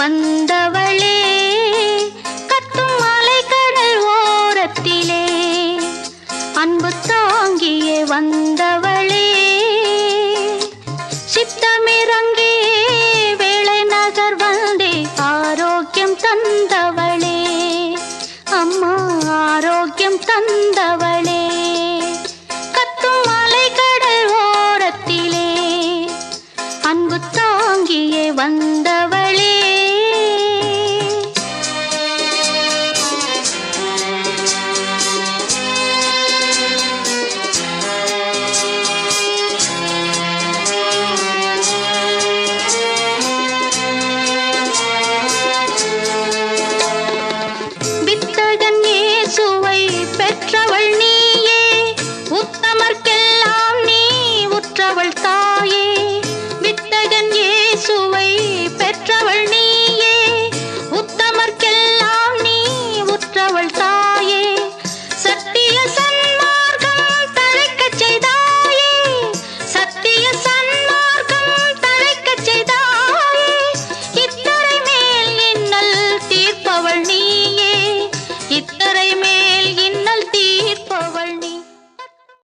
வந்தவளே கத்தும் மலை கடல் ஓரத்திலே அன்பு தாங்கியே வந்தவளே. சித்தமிறங்கி வேளை நகர் வந்தே ஆரோக்கியம் தந்தவளே. அம்மா ஆரோக்கியம் தந்தவளே. கத்தும் மலை கடல் ஓரத்திலே அன்பு தாங்கியே வந்தவளே சுவை பெற்றவள்